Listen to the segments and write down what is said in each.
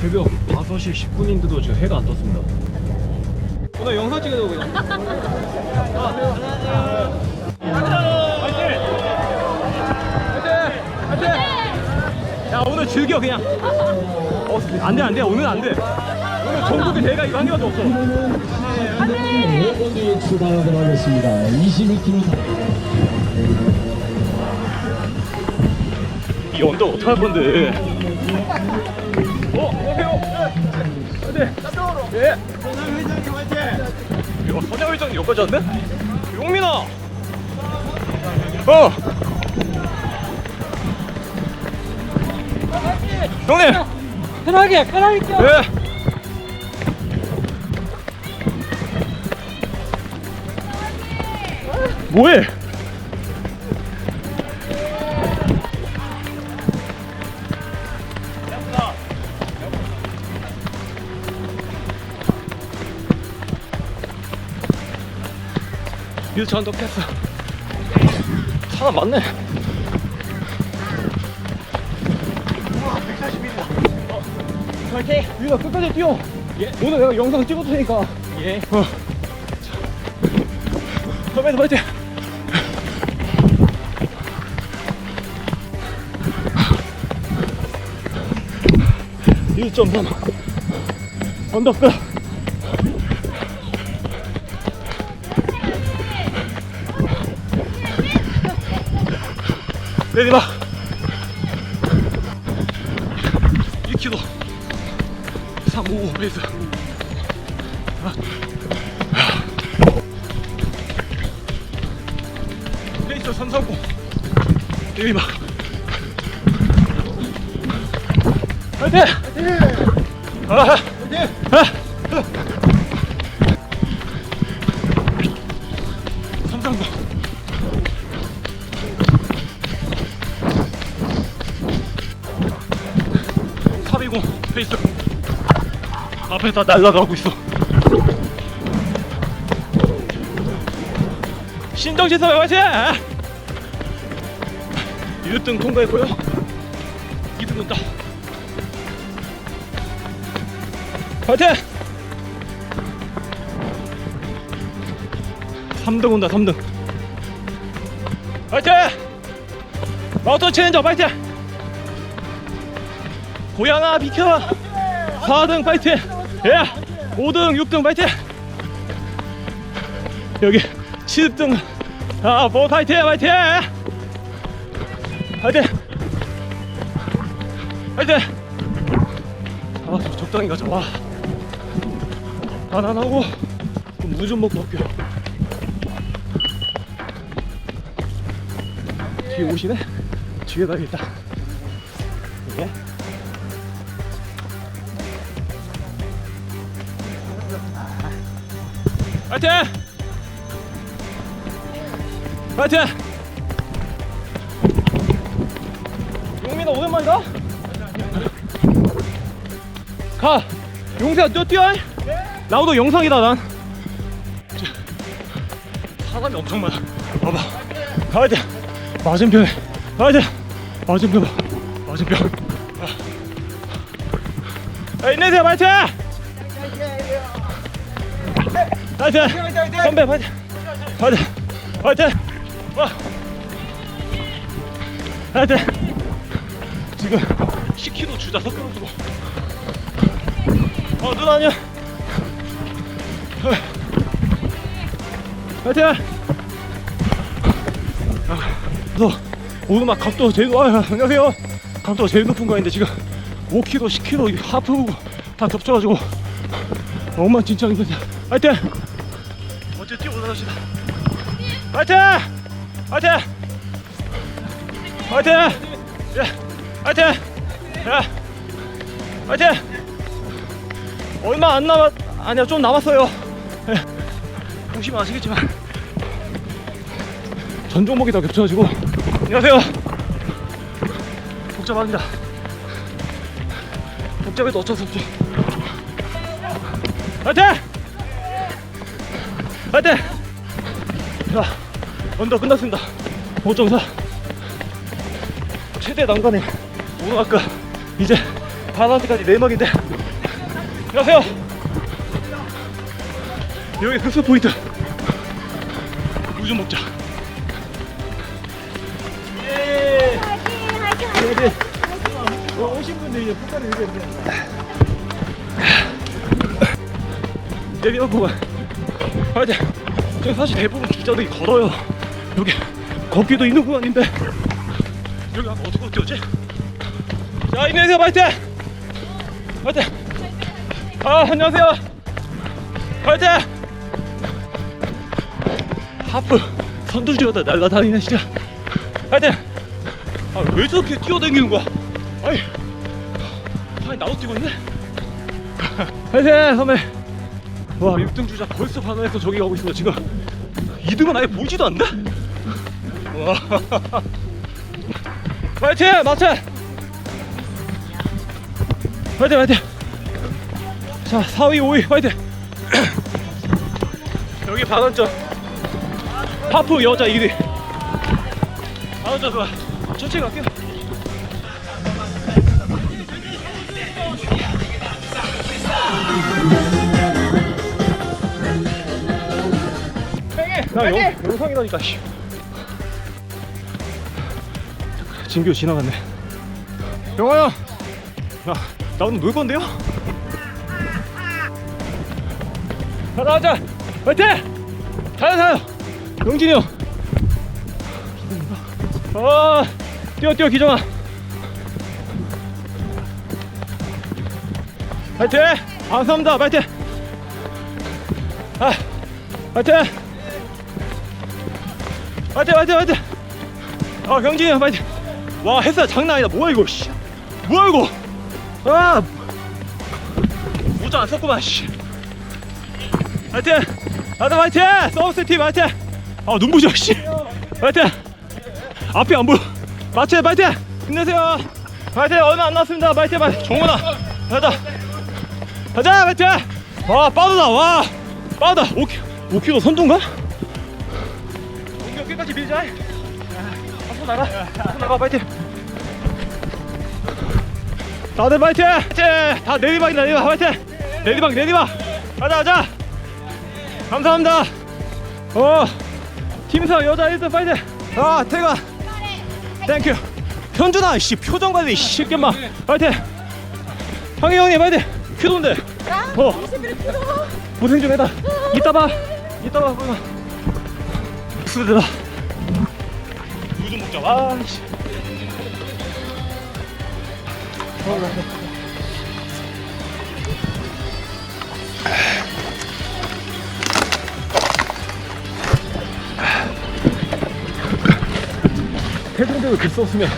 새벽 5시 10분인데도 지금 해가 안 떴습니다. 오늘 영상 찍으려고 그냥. 야 오늘 즐겨 그냥. 어, 안돼 안돼 오늘 안돼. 오늘 전국에 대가 이거 한 개밖에 없어. 5번에 출발하도록 하겠습니다. 22km 이 언덕 어떡할 건데? 어, 안녕하세요. 네. 예. 이거 선영 회장님 여기까지 왔네? 용민아. 어. 형님. 편하게 편하게 껴. 예. 뭐해? 유전 독했어. 사람 많네. 파이팅! 유가 끝까지 뛰어. 예. 오늘 내가 영상 찍어줄 테니까. 예. 어. 선배님 파이팅! 1.3 언덕 끝 내리막 1km 355 페이스 페이스 330 내리막 화이팅! 아, 아, 삼성도 420 페이스 앞에 다 날아가고 있어 신정지선 화이팅! 1등 통과했고요 2등은 딱 파이팅! 3등 온다 3등 파이팅! 마우터 챌린저 파이팅! 고양아 비켜 4등 파이팅! 예! 5등 6등 파이팅! 여기 7등 아뭐 파이팅 파이팅! 파이팅! 파이팅! 아, 좀 적당히 가자. 와. 안안 하고 물 좀 먹고 갈게요. 뒤에 오시네? 뒤에 가야겠다. 예? 파이팅! 파이팅! 용민아 오랜만이다? 가! 용세야 너 뛰어! 나오도 영상이다 난 사람이 엄청 많아 봐봐 돼 맞은편에 돼 맞은편 봐 맞은편 아 인내세요 파이팅 파이팅 선배 파이팅 파이팅 파이팅 와 파이팅 지금 10kg 주자 섞여가지고 어, 눈 아니야. 파이팅! 그래서 오르막 각도 제일, 아, 안녕하세요. 각도가 제일 높은 거인데 지금 5km, 10km 하프고 다 덮쳐가지고 엉망진창인데. 파이팅! 뛰고 나갑시다. 파이팅! 파이팅! 파이팅! 예! 파이팅! 예! 파이팅! 얼마 안 남았 아니야 좀 남았어요 예. 보시면 아시겠지만 전 종목이 다 겹쳐가지고 안녕하세요 복잡합니다 복잡해도 어쩔 수 없죠 파이팅 파이팅! 자 언더 끝났습니다. 5.4 최대 난관에 오르막가 이제 바나나까지 내막인데. 안녕하세요. 여기 급소 포인트. 우주 먹자. 예. 네, 네. 어, 오신 분들 이제 폭탄을 여기 내리막보가 하여튼 저기 사실 대부분 기자들이 걸어요 여기 걷기도 있는 구간인데 여기 가서 어떻게 뛰었지? 자 안녕하세요 파이팅! 파이팅! 아 안녕하세요 파이팅! 하프 선두주였다 날라다니네 진짜 파이팅! 아왜 저렇게 뛰어다니는 거야? 아니 아니 나도 뛰고 있네 파이팅 선배 와 6등 주자 벌써 반환해서 저기 가고 있어 지금 2등은 아예 보이지도 않네? 와 파이팅! 마차! 파이팅 파이팅! 자 4위 5위 파이팅! 여기 반환점 하프 여자 1위 반환점 좋아 천천히 갈게요 나 영, 영상이라니까 씨. 진규 지나갔네 영화야 나, 나 오늘 놀 건데요? 가자 화이팅! 타요 타요 영진이 형 아, 뛰어 뛰어 기정아 화이팅! 감사합니다 화이팅! 아, 화이팅! 화이팅 화이팅 화이팅! 아 경진이 형 화이팅! 와 햇살 장난 아니다. 뭐야 이거 씨. 뭐야 이거. 아. 모자 안 썼구만 씨. 화이팅 다들 화이팅 서비스 팀 화이팅 아 눈부셔 씨. 화이팅 앞이 안 보여. 마체 화이팅. 힘내세요. 화이팅 얼마 안 남았습니다. 화이팅 화이팅. 정원아 가자. 가자 화이팅. 와 빠르다. 와 빠르다. 5km 5km 선두인가? 끝까지 밀자 앞으로 나가 앞으로 나가 파이팅. 다들 파이팅! 파이팅! 다 내리막이다 내리막. 파이팅! 내리막 내리막. 가자 가자. 감사합니다. 어 팀사 여자 1등 파이팅. 아 태가. 땡큐 현준아 씨 표정 관리 씨겠마. 파이팅. 황희 형님 파이팅. 큐도인데 어. 고생 좀 해다 이따 봐. 이따 봐 수들아 우주 먹자 와 씨. 해병대로 글 썼으면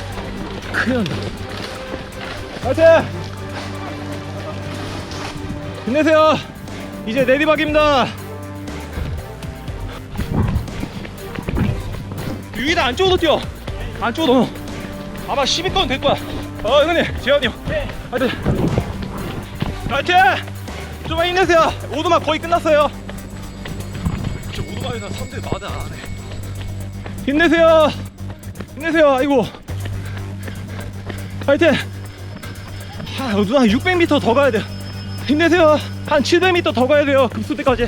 큰일 난다 파이팅! 힘내세요 이제 내리막입니다 위에다 안쪽으로 뛰어. 안쪽으로 아마 10위권 될 거야. 어 형님 재현이 형. 파이팅 파이팅 좀만 힘내세요. 오두막 거의 끝났어요. 저 오두막에서 3대 마다 안해 힘내세요. 힘내세요. 아이고. 파이팅 하, 누나 600m 더 가야 돼요. 힘내세요. 한 700m 더 가야 돼요. 급수대까지.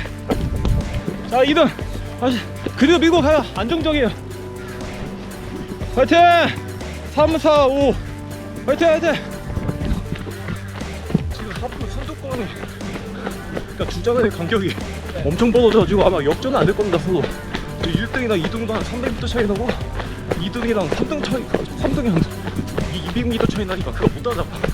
자 2등. 다시 그리고 밀고 가요. 안정적이에요 파이팅! 3, 4, 5 파이팅 파이팅! 지금 하프 선두권이 그러니까 주자 간의 간격이 엄청 벌어져가지고 아마 역전은 안 될 겁니다 서로 1등이랑 2등도 한 300m 차이 나고 2등이랑 3등 차이 3등이 한 200m 차이 나니까 그거 못 따라잡아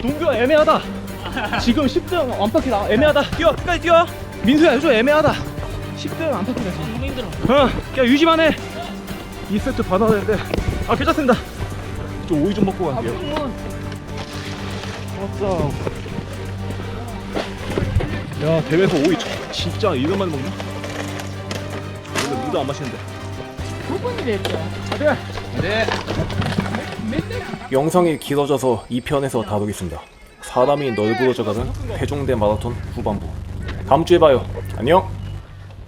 동규가 애매하다 지금 10등 완파키 나 애매하다 뛰어 끝까지 뛰어 민수야 요즘 애매하다 10등 안팎이다 지금 너무 힘들어. 어, 유지만 해. 2세트 받아야 되는데. 아, 괜찮습니다. 좀 오이 좀 먹고 갈게요. 왔어. 야, 대회에서 오이 저- 진짜 이것만 먹나? 원래 물도 안 마시는데. 두 번이 됐죠. 영상이 길어져서 2편에서 다루겠습니다. 사람이 널브러져가는 회종대 마라톤 후반부 다음 주에 봐요. 안녕.